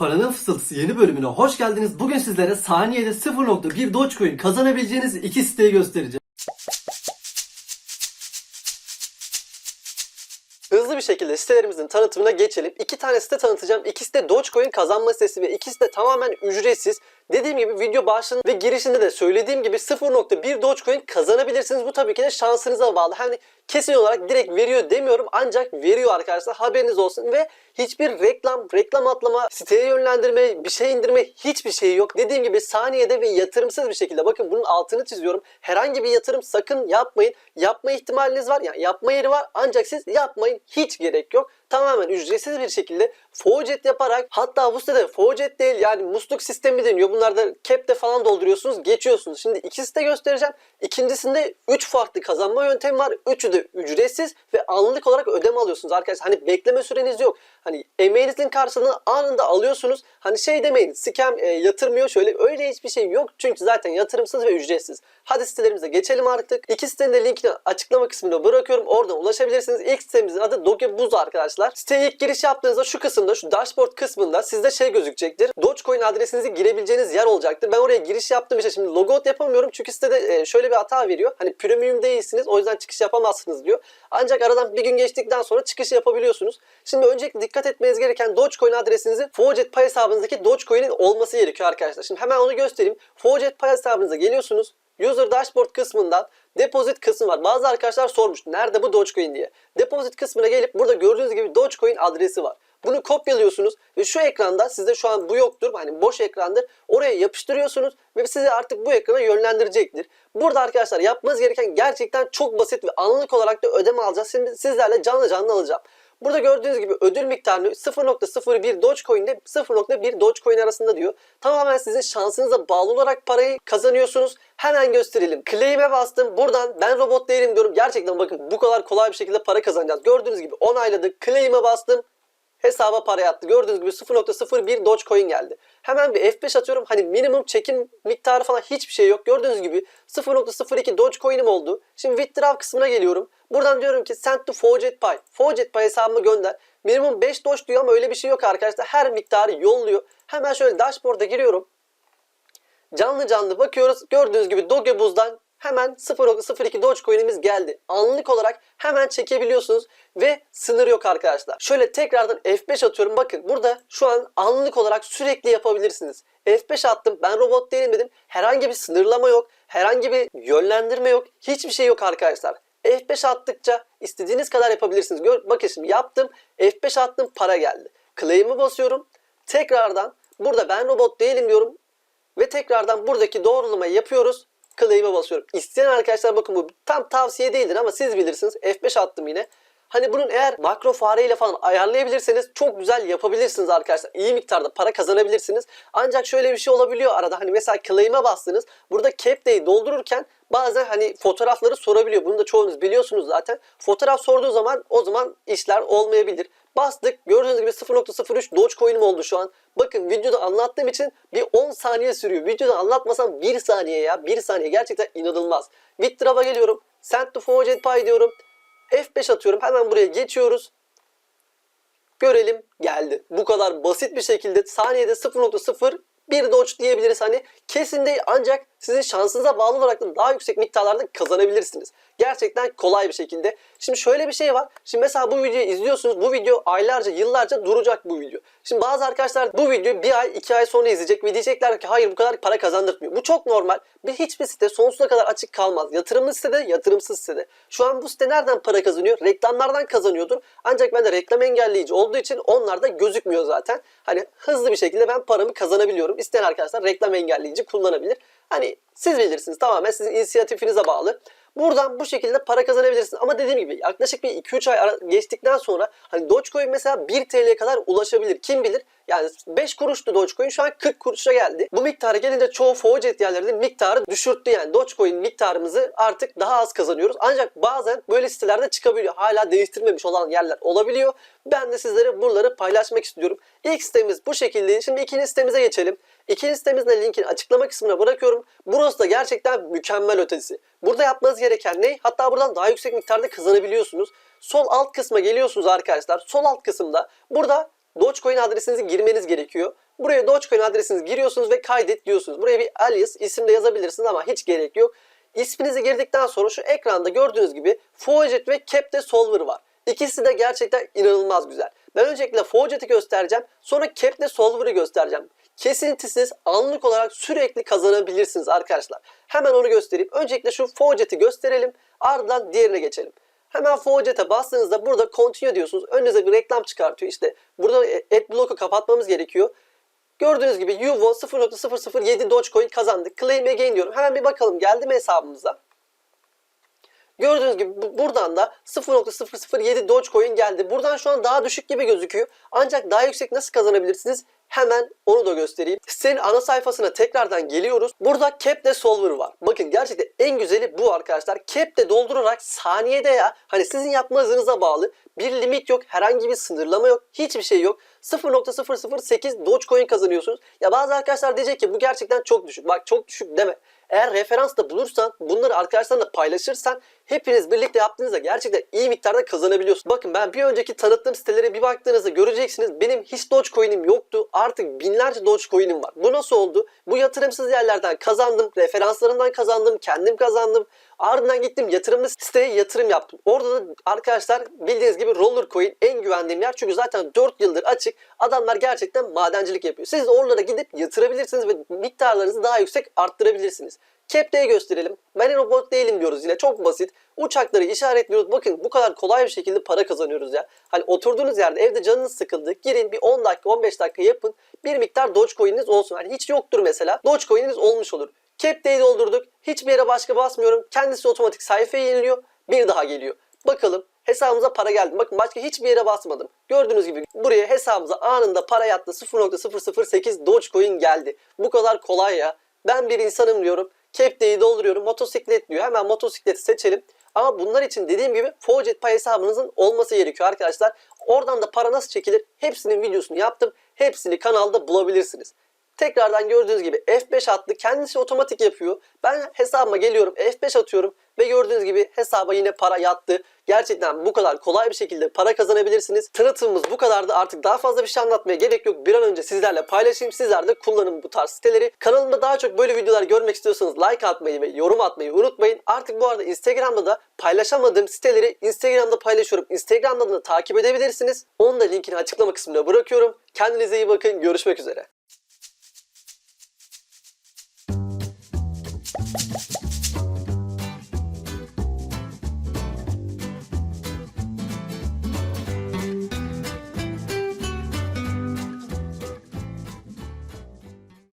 Paranın Fısıltısı yeni bölümüne hoş geldiniz. Bugün sizlere saniyede 0.1 Dogecoin kazanabileceğiniz iki siteyi göstereceğim. Hızlı bir şekilde sitelerimizin tanıtımına geçelim. İki tane site tanıtacağım. İkisi de Dogecoin kazanma sitesi ve ikisi de tamamen ücretsiz. Dediğim gibi video başlığında ve girişinde de söylediğim gibi 0.1 Dogecoin kazanabilirsiniz. Bu tabii ki de şansınıza bağlı. Hani kesin olarak direkt veriyor demiyorum ancak veriyor arkadaşlar. Haberiniz olsun ve hiçbir reklam, reklam atlama, siteye yönlendirme, bir şey indirme hiçbir şey yok. Dediğim gibi saniyede ve yatırımsız bir şekilde bakın bunun altını çiziyorum. Herhangi bir yatırım sakın yapmayın. Yapma ihtimaliniz var. Yani yapma yeri var ancak siz yapmayın. Hiç gerek yok. Tamamen ücretsiz bir şekilde Faucet yaparak hatta bu sitede Faucet değil yani musluk sistemi deniyor. Bunlarda cap'te falan dolduruyorsunuz geçiyorsunuz. Şimdi ikisi de göstereceğim. İkincisinde 3 farklı kazanma yöntemi var. Üçü de ücretsiz ve anlık olarak ödeme alıyorsunuz arkadaşlar. Hani bekleme süreniz yok. Hani emeğinizin karşılığını anında alıyorsunuz. Hani şey demeyin scam e, yatırmıyor şöyle öyle hiçbir şey yok. Çünkü zaten yatırımsız ve ücretsiz. Hadi sitelerimize geçelim artık. İki sitenin de linkini açıklama kısmına bırakıyorum. Oradan ulaşabilirsiniz. İlk sitemizin adı Dogebuz arkadaşlar. Siteye ilk giriş yaptığınızda şu kısımda şu dashboard kısmında sizde şey gözükecektir. Dogecoin adresinizi girebileceğiniz yer olacaktır. Ben oraya giriş yaptım işte şimdi logout yapamıyorum çünkü sitede e, şöyle bir hata veriyor. Hani premium değilsiniz o yüzden çıkış yapamazsınız diyor. Ancak aradan bir gün geçtikten sonra çıkış yapabiliyorsunuz. Şimdi öncelikle dikkat etmeniz gereken Dogecoin adresinizi Faucet Pay hesabınızdaki Dogecoin'in olması gerekiyor arkadaşlar. Şimdi hemen onu göstereyim. Faucet Pay hesabınıza geliyorsunuz. User Dashboard kısmından Deposit kısmı var. Bazı arkadaşlar sormuş nerede bu Dogecoin diye. Deposit kısmına gelip burada gördüğünüz gibi Dogecoin adresi var. Bunu kopyalıyorsunuz ve şu ekranda sizde şu an bu yoktur. Hani boş ekrandır. Oraya yapıştırıyorsunuz ve sizi artık bu ekrana yönlendirecektir. Burada arkadaşlar yapmanız gereken gerçekten çok basit ve anlık olarak da ödeme alacağız. Şimdi sizlerle canlı canlı alacağım. Burada gördüğünüz gibi ödül miktarını 0.01 Dogecoin ile 0.1 Dogecoin arasında diyor. Tamamen sizin şansınıza bağlı olarak parayı kazanıyorsunuz. Hemen gösterelim. Claim'e bastım. Buradan ben robot değilim diyorum. Gerçekten bakın bu kadar kolay bir şekilde para kazanacağız. Gördüğünüz gibi onayladık. Claim'e bastım. Hesaba para yattı. Gördüğünüz gibi 0.01 Dogecoin geldi. Hemen bir F5 atıyorum. Hani minimum çekim miktarı falan hiçbir şey yok. Gördüğünüz gibi 0.02 Dogecoin'im oldu. Şimdi withdraw kısmına geliyorum. Buradan diyorum ki send to Faucet Pay. Faucet Pay hesabıma gönder. Minimum 5 Doge diyor ama öyle bir şey yok arkadaşlar. Her miktarı yolluyor. Hemen şöyle dashboard'a giriyorum. Canlı canlı bakıyoruz. Gördüğünüz gibi Dogebuz'dan hemen 0.02 Dogecoin'imiz geldi. Anlık olarak hemen çekebiliyorsunuz ve sınır yok arkadaşlar. Şöyle tekrardan F5 atıyorum. Bakın burada şu an anlık olarak sürekli yapabilirsiniz. F5 attım. Ben robot değilim dedim. Herhangi bir sınırlama yok. Herhangi bir yönlendirme yok. Hiçbir şey yok arkadaşlar. F5 attıkça istediğiniz kadar yapabilirsiniz. Gör, bakın şimdi yaptım. F5 attım para geldi. Claim'i basıyorum. Tekrardan burada ben robot değilim diyorum. Ve tekrardan buradaki doğrulamayı yapıyoruz. Claim'e basıyorum. İsteyen arkadaşlar bakın bu tam tavsiye değildir ama siz bilirsiniz. F5 attım yine. Hani bunun eğer makro fareyle falan ayarlayabilirseniz çok güzel yapabilirsiniz arkadaşlar. İyi miktarda para kazanabilirsiniz. Ancak şöyle bir şey olabiliyor arada. Hani mesela claim'e bastınız. Burada cap day'i doldururken bazen hani fotoğrafları sorabiliyor. Bunu da çoğunuz biliyorsunuz zaten. Fotoğraf sorduğu zaman o zaman işler olmayabilir. Bastık. Gördüğünüz gibi 0.03 Dogecoin'im oldu şu an. Bakın videoda anlattığım için bir 10 saniye sürüyor. Videoda anlatmasam 1 saniye ya. 1 saniye gerçekten inanılmaz. Withdraw'a geliyorum. Send to Faucet Pay diyorum. F5 atıyorum. Hemen buraya geçiyoruz. Görelim geldi. Bu kadar basit bir şekilde saniyede 0.0 bir doge diyebiliriz hani kesin değil ancak sizin şansınıza bağlı olarak da daha yüksek miktarlarda kazanabilirsiniz. Gerçekten kolay bir şekilde. Şimdi şöyle bir şey var. Şimdi mesela bu videoyu izliyorsunuz. Bu video aylarca, yıllarca duracak bu video. Şimdi bazı arkadaşlar bu videoyu bir ay, iki ay sonra izleyecek ve diyecekler ki hayır bu kadar para kazandırmıyor. Bu çok normal. Bir hiçbir site sonsuza kadar açık kalmaz. Yatırımlı sitede, yatırımsız sitede. Şu an bu site nereden para kazanıyor? Reklamlardan kazanıyordur. Ancak ben de reklam engelleyici olduğu için onlar da gözükmüyor zaten. Hani hızlı bir şekilde ben paramı kazanabiliyorum. İsteyen arkadaşlar reklam engelleyici kullanabilir. Hani siz bilirsiniz tamamen sizin inisiyatifinize bağlı. Buradan bu şekilde para kazanabilirsiniz. Ama dediğim gibi yaklaşık bir 2-3 ay geçtikten sonra hani Dogecoin mesela 1 TL'ye kadar ulaşabilir. Kim bilir? Yani 5 kuruştu Dogecoin şu an 40 kuruşa geldi. Bu miktara gelince çoğu Faucet yerlerinde miktarı düşürttü yani. Dogecoin miktarımızı artık daha az kazanıyoruz. Ancak bazen böyle sitelerde çıkabiliyor. Hala değiştirmemiş olan yerler olabiliyor. Ben de sizlere buraları paylaşmak istiyorum. İlk sitemiz bu şekilde. Şimdi ikinci sitemize geçelim. İkinci sitemizin linkini açıklama kısmına bırakıyorum. Burası da gerçekten mükemmel ötesi. Burada yapmanız gereken ne? Hatta buradan daha yüksek miktarda kazanabiliyorsunuz. Sol alt kısma geliyorsunuz arkadaşlar. Sol alt kısımda burada Dogecoin adresinizi girmeniz gerekiyor. Buraya Dogecoin adresinizi giriyorsunuz ve kaydet diyorsunuz. Buraya bir alias isim de yazabilirsiniz ama hiç gerek yok. İsminizi girdikten sonra şu ekranda gördüğünüz gibi Faucet ve Cap'te Solver var. İkisi de gerçekten inanılmaz güzel. Ben öncelikle Faucet'i göstereceğim. Sonra Cap'te Solver'ı göstereceğim. Kesintisiz anlık olarak sürekli kazanabilirsiniz arkadaşlar. Hemen onu göstereyim. Öncelikle şu Faucet'i gösterelim. Ardından diğerine geçelim. Hemen Faucet'e bastığınızda burada continue diyorsunuz. Önünüze bir reklam çıkartıyor. İşte burada adblock'u kapatmamız gerekiyor. Gördüğünüz gibi Yuvo 0.007 Dogecoin kazandı. Claim again diyorum. Hemen bir bakalım geldi mi hesabımıza? Gördüğünüz gibi bu- buradan da 0.007 Dogecoin geldi. Buradan şu an daha düşük gibi gözüküyor. Ancak daha yüksek nasıl kazanabilirsiniz? Hemen onu da göstereyim. Sitenin ana sayfasına tekrardan geliyoruz. Burada Cap'te Solver var. Bakın gerçekten en güzeli bu arkadaşlar. Cap'te doldurarak saniyede ya hani sizin yapma hızınıza bağlı bir limit yok. Herhangi bir sınırlama yok. Hiçbir şey yok. 0.008 Dogecoin kazanıyorsunuz. Ya bazı arkadaşlar diyecek ki bu gerçekten çok düşük. Bak çok düşük deme. Eğer referans da bulursan bunları arkadaşlarla paylaşırsan hepiniz birlikte yaptığınızda gerçekten iyi miktarda kazanabiliyorsunuz. Bakın ben bir önceki tanıttığım sitelere bir baktığınızda göreceksiniz benim hiç Dogecoin'im yoktu. Artık binlerce Dogecoin'im var. Bu nasıl oldu? Bu yatırımsız yerlerden kazandım. Referanslarından kazandım. Kendim kazandım. Ardından gittim yatırımlı siteye yatırım yaptım. Orada da arkadaşlar bildiğiniz gibi Rollercoin en güvendiğim yer. Çünkü zaten 4 yıldır açık. Adamlar gerçekten madencilik yapıyor. Siz de oralara gidip yatırabilirsiniz ve miktarlarınızı daha yüksek arttırabilirsiniz. Cap'teyi gösterelim. Ben robot değilim diyoruz yine çok basit. Uçakları işaretliyoruz. Bakın bu kadar kolay bir şekilde para kazanıyoruz ya. Hani oturduğunuz yerde evde canınız sıkıldı. Girin bir 10 dakika 15 dakika yapın. Bir miktar Dogecoin'iniz olsun. Hani hiç yoktur mesela. Dogecoin'iniz olmuş olur. Cap'teyi doldurduk. Hiçbir yere başka basmıyorum. Kendisi otomatik sayfayı yeniliyor. Bir daha geliyor. Bakalım hesabımıza para geldi. Bakın başka hiçbir yere basmadım. Gördüğünüz gibi buraya hesabımıza anında para yattı. 0.008 Dogecoin geldi. Bu kadar kolay ya. Ben bir insanım diyorum. Cap'teyi dolduruyorum. Motosiklet diyor. Hemen motosikleti seçelim. Ama bunlar için dediğim gibi Faucet Pay hesabınızın olması gerekiyor arkadaşlar. Oradan da para nasıl çekilir? Hepsinin videosunu yaptım. Hepsini kanalda bulabilirsiniz. Tekrardan gördüğünüz gibi F5 attı. Kendisi otomatik yapıyor. Ben hesabıma geliyorum F5 atıyorum ve gördüğünüz gibi hesaba yine para yattı. Gerçekten bu kadar kolay bir şekilde para kazanabilirsiniz. Tanıtımımız bu kadardı. Artık daha fazla bir şey anlatmaya gerek yok. Bir an önce sizlerle paylaşayım. Sizler de kullanın bu tarz siteleri. Kanalımda daha çok böyle videolar görmek istiyorsanız like atmayı ve yorum atmayı unutmayın. Artık bu arada Instagram'da da paylaşamadığım siteleri Instagram'da paylaşıyorum. Instagram'dan da takip edebilirsiniz. Onun da linkini açıklama kısmına bırakıyorum. Kendinize iyi bakın. Görüşmek üzere.